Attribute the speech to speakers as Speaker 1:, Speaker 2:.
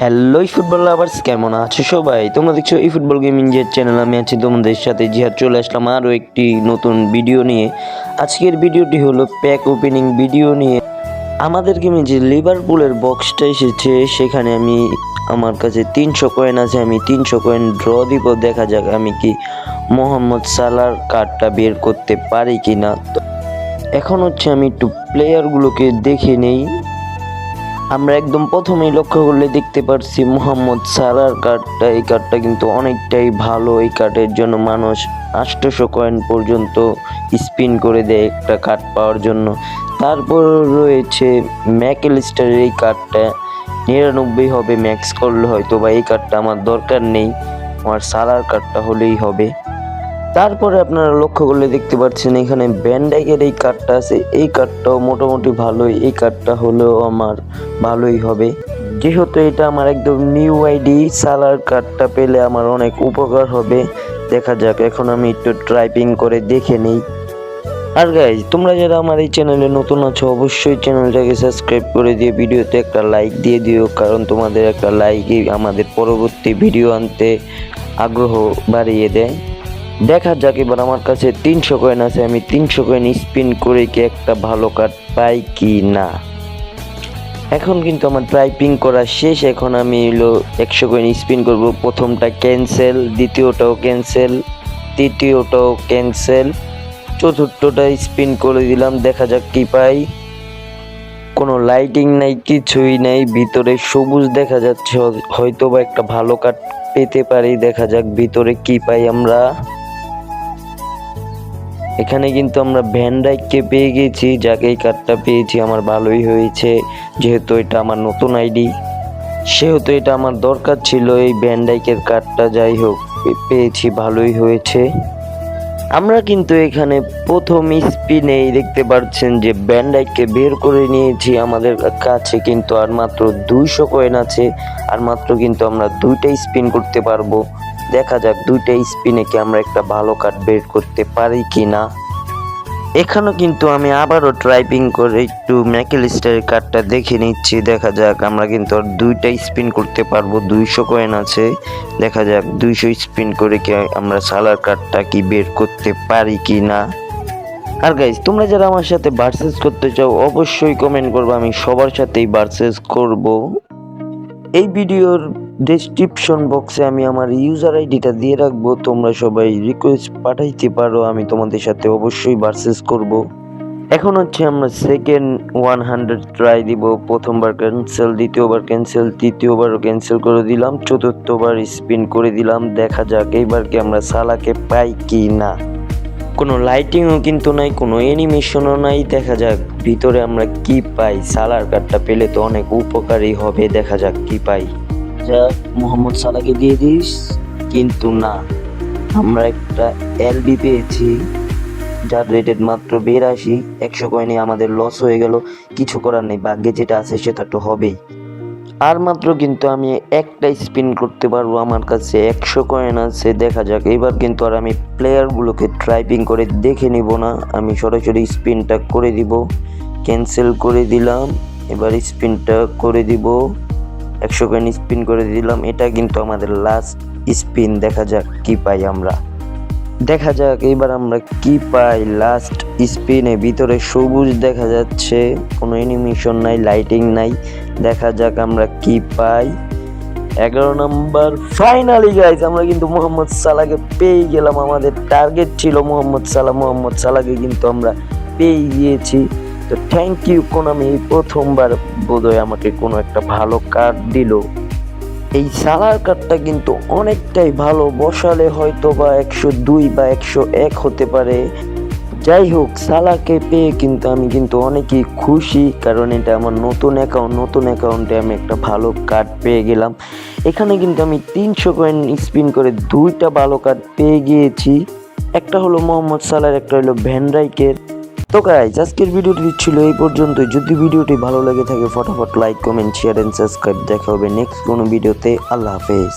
Speaker 1: Hello football lovers, কেমন আছো সবাই? তোমরা দেখছ এই ফুটবল গেমিং যে চ্যানেল আমি আছি তোমাদের সাথে জিহাদ, চলে আসলাম আরও একটি নতুন ভিডিও নিয়ে। আজকের ভিডিওটি হলো প্যাক ওপেনিং ভিডিও নিয়ে। আমাদের গেমে যে লিভারপুলের বক্সটা এসেছে, সেখানে আমি আমার কাছে তিনশো কয়েন আছে, আমি তিনশো কয়েন ড্র দিব, দেখা যাক আমি কি মোহাম্মদ সালার কার্ডটা বের করতে পারি কি না এখন হচ্ছে আমি একটু প্লেয়ারগুলোকে দেখে নেই। আমরা একদম প্রথমেই লক্ষ্য করলে দেখতে পারছি মোহাম্মদ সারার কার্ডটা। এই কার্ডটা কিন্তু অনেকটাই ভালো। এই কার্ডের জন্য মানুষ আটশোশো কয়েন পর্যন্ত স্পিন করে দেয় একটা কার্ড পাওয়ার জন্য। তারপর রয়েছে ম্যাকেলিস্টারের এই কার্ডটা। নিরানব্বই হবে ম্যাক্স করলে হয়তো বা এই কার্ডটা আমার দরকার নেই। আমার সারার কার্ডটা হলেই হবে। তারপরে আপনারা লক্ষ্য করলে দেখতে পাচ্ছেন এখানে ব্যান্ডাইকের এই কার্ডটা আছে। এই কার্ডটাও মোটামুটি ভালোই। এই কার্ডটা হলেও আমার ভালোই হবে। যেহেতু এটা আমার একদম নিউ আইডি, সালার কার্ডটা পেলে আমার অনেক উপকার হবে। দেখা যাক, এখন আমি একটু ট্রাইপিং করে দেখে নিই। আর গাইজ তোমরা যারা আমার এই চ্যানেলে নতুন আছো, অবশ্যই চ্যানেলটাকে সাবস্ক্রাইব করে দিয়ে ভিডিওতে একটা লাইক দিয়ে দিও, কারণ তোমাদের একটা লাইকই আমাদের পরবর্তী ভিডিও আনতে আগ্রহ বাড়িয়ে দেয়। দেখা যাক, এবার আমার কাছে তিনশো কয়েন আছে, আমি তিনশো কয়েন স্পিন করে কি একটা ভালো কার্ড পাই কি না। এখন কিন্তু আমার টাইপিং করা শেষ, এখন আমি হলো একশো কয়েন স্পিন করব। প্রথমটা ক্যান্সেল দ্বিতীয়টাও ক্যান্সেল তৃতীয়টাও ক্যান্সেল চতুর্থটা স্পিন করে দিলাম, দেখা যাক কি পাই। কোনো লাইটিং নাই, কিছুই নাই, ভিতরে সবুজ দেখা যাচ্ছে হয়তো বা একটা ভালো কাঠ পেতে পারি, দেখা যাক ভিতরে কি পাই আমরা। এখানে কিন্তু আমরা ভ্যানডাইককে পেয়ে গেছি, যাকে এই কার্ডটা পেয়েছি আমার ভালোই হয়েছে, যেহেতু এটা আমার নতুন আইডি। সেহেতু এটা আমার দরকার ছিল এই ভ্যানডাইকের কার্ডটা যাই হোক পেয়েছি, ভালোই হয়েছে। আমরা কিন্তু এখানে প্রথম স্পিনেই দেখতে পাচ্ছেন যে ব্যান্ডাইককে বের করে নিয়েছি, আমাদের কাছে কিন্তু আর মাত্র দুইশো কয়েন আছে, আর মাত্র কিন্তু আমরা দুইটাই স্পিন করতে পারব। দেখা যাক দুইটা স্পিনে কি আমরা একটা ভালো কার্ড বের করতে পারি কি না এখানেও কিন্তু আমি আবারও ট্রাইপিং করে একটু ম্যাকেলিস্টারের কার্ডটা দেখে নিচ্ছি। দেখা যাক, আমরা কিন্তু দুইটা স্পিন করতে পারব। দুইশো কয়েন আছে। দেখা যাক, দুইশো স্পিন করে কি আমরা সালার কার্ডটা কি বের করতে পারি কি না আর গাইজ তোমরা যারা আমার সাথে ভার্সেস করতে চাও, অবশ্যই কমেন্ট করব। আমি সবার সাথেই ভার্সেস করব। এই ভিডিওর ডেসক্রিপশন বক্সে আমি আমার ইউজার আইডিটা দিয়ে রাখব। তোমরা সবাই রিকোয়েস্ট পাঠাইতে পারো, আমি তোমাদের সাথে অবশ্যই ভার্সেস করব। এখন হচ্ছে আমরা সেকেন্ড ওয়ান হান্ড্রেড ট্রাই দিব। প্রথমবার ক্যান্সেল দ্বিতীয়বার ক্যান্সেল তৃতীয়বারও ক্যান্সেল করে দিলাম, চতুর্থবার স্পিন করে দিলাম। দেখা যাক এইবার কি আমরা সালাকে পাই কি না। কোনো লাইটিংও কিন্তু নাই, কোনো অ্যানিমেশনও নাই। দেখা যাক ভিতরে আমরা কি পাই। সালার কার্ডটা পেলে তো অনেক উপকারী হবে। দেখা যাক কি পাই। যাক মোহাম্মদ সালাকে দিয়ে দিস, কিন্তু না, আমরা একটা এলবি পেয়েছি, যার রেটেড মাত্র বিরাশি, একশো কয়েনে আমাদের লস হয়ে গেল, কিছু করার নেই, ভাগ্যে যেটা আছে সেটা তো হবেই। আর মাত্র কিন্তু আমি একটা স্পিন করতে পারব, আমার কাছে একশো কয়েন আছে, দেখা যাক, এবার কিন্তু আর আমি প্লেয়ারগুলোকে ট্রাইপিং করে দেখে নিব না, আমি সরাসরি স্পিনটা করে দিব ক্যান্সেল করে দিলাম, এবার স্পিনটা করে দিব। একশো কয়েন স্পিন করে দিলাম। এটা কিন্তু আমাদের লাস্ট স্পিন দেখা যাক কি পাই আমরা। দেখা যাক, এবার আমরা কি পাই লাস্ট স্পিনে ভিতরে সবুজ দেখা যাচ্ছে, কোনো অ্যানিমেশন নাই লাইটিং নাই। দেখা যাক আমরা কি পাই। এগারো নম্বর ফাইনালি গাইজ আমরা কিন্তু মোহাম্মদ সালাকে পেয়ে গেলাম। আমাদের টার্গেট ছিল মোহাম্মদ সালাহ। মোহাম্মদ সালাকে কিন্তু আমরা পেয়ে গিয়েছি। তো থ্যাংক ইউ কোন আমি প্রথমবার বোধহয় আমাকে কোনো একটা ভালো কার্ড দিল। এই সালার কার্ডটা কিন্তু অনেকটাই ভালো। বসালে হয়তো বা একশো দুই বা একশো এক হতে পারে। যাই হোক সালাকে পেয়ে কিন্তু আমি কিন্তু অনেকই খুশি, কারণ এটা আমার নতুন অ্যাকাউন্ট নতুন অ্যাকাউন্টে আমি একটা ভালো কার্ড পেয়ে গেলাম। এখানে কিন্তু আমি তিনশো কয়েন স্পিন করে দুইটা ভালো কার্ড পেয়ে গিয়েছি। একটা হলো মোহাম্মদ সালার, একটা হলো ভ্যানরাইকের তো গাইজ আজকের ভিডিওটি ছিল এই পর্যন্ত যদি ভিডিওটি ভালো লেগে থাকে, ফটাফট like comment share and subscribe দেখা হবে নেক্সট কোনো ভিডিওতে আল্লাহ হাফেজ।